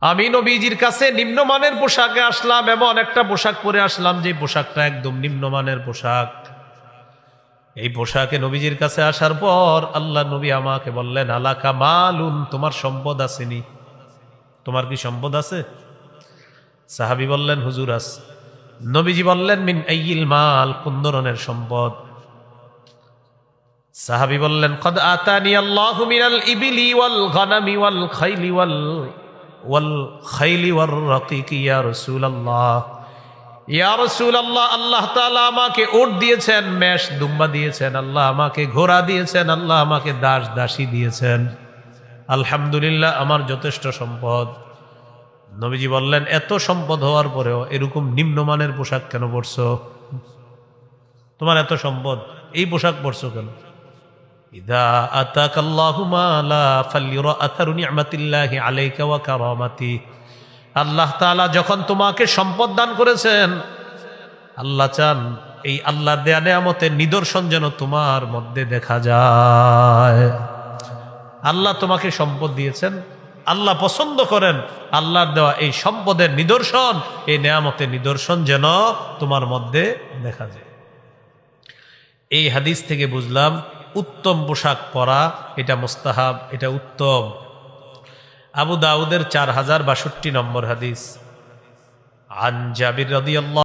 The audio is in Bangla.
আমি নবীজির কাছে নিম্নমানের পোশাকে আসলাম এমন একটা পোশাক পরে আসলাম যে পোশাকটা একদম নিম্নমানের পোশাক। এই পোশাকে নবীজির কাছে আসার পর আল্লাহ নবী আমাকে বললেন, আলাকা মালুন, তোমার সম্পদ আসেনি। তোমার কি সম্পদ আছে? সাহাবি বললেন, হুজুর আস। নবীজি বললেন, মিন আইল মাল, কোন ধরনের সম্পদ? সাহাবি বললেন, কদ আতানি আল্লাহু মিনাল ইবিলি ওয়াল গানামি ওয়াল খাইলি ওয়াল ওয়াল খাইলি ওয়ার আল্লাহ আমাকে দিয়েছেন দুম্বা দিয়েছেন, আল্লাহ আমাকে দিয়েছেন, আল্লাহ আমাকে দাস দাসী দিয়েছেন। আলহামদুলিল্লাহ, আমার যথেষ্ট সম্পদ। নবীজি বললেন, এত সম্পদ হওয়ার পরেও এরকম নিম্নমানের পোশাক কেন পরছো? তোমার এত সম্পদ, এই পোশাক পরছো কেন? আল্লাহ তাআলা যখন তোমাকে সম্পদ দান করেছেন, আল্লাহ চান এই আল্লাহর দেয়া নেয়ামতের নিদর্শন যেন তোমার মধ্যে দেখা যায়। আল্লাহ তোমাকে সম্পদ দিয়েছেন, আল্লাহ পছন্দ করেন, আল্লাহর দেওয়া এই সম্পদের নিদর্শন, এই নেয়ামতের নিদর্শন যেন তোমার মধ্যে দেখা যায়। এই হাদিস থেকে বুঝলাম উত্তম পোশাক পরা, এটা মোস্তাহাব, এটা উত্তম। আবু দাউদের চার হাজার বাষট্টি নম্বর হাদিস। আন জাবির রদিয়াল্লাহ